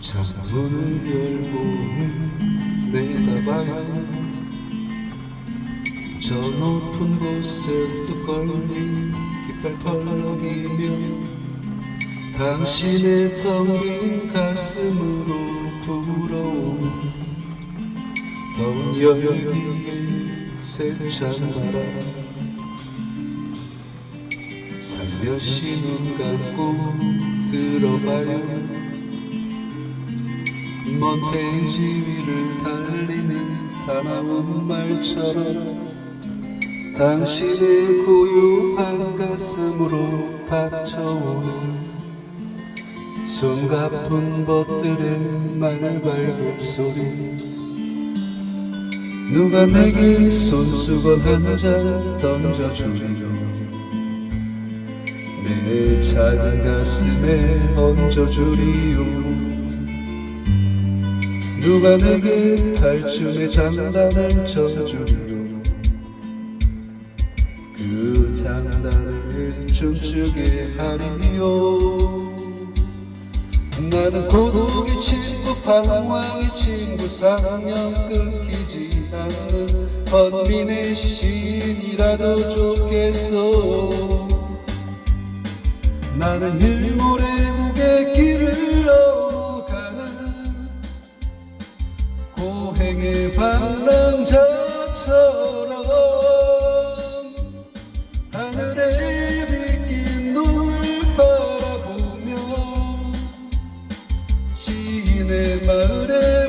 창문을 열고 내다봐요 저 높은 곳에 뚝걸린 깃발 펄럭이며 당신의 텅빈 가슴으로 불어오는 더운 열기에 세찬 바람. 살며시 눈 감고 들어봐요 먼 대지 위를 달리는 사나운 말처럼 당신의 고요한 가슴으로 닫혀오는 숨가쁜 벗들의 말발굽 소리. 누가 내게 손수건 한 잔 던져주리요 내 작은 가슴에 얹어주리요 누가 내게 탈춤의 장단을 쳐주리요? 그 장단을 춤추게 하리요? 나는 고독의 친구 방황의 친구 상념 끊기지 않는 헌민의 시인이라도 좋겠어 나는 일모래국의 고행의 방랑자처럼 하늘에 빗긴 노을 바라보며 시인의 마을에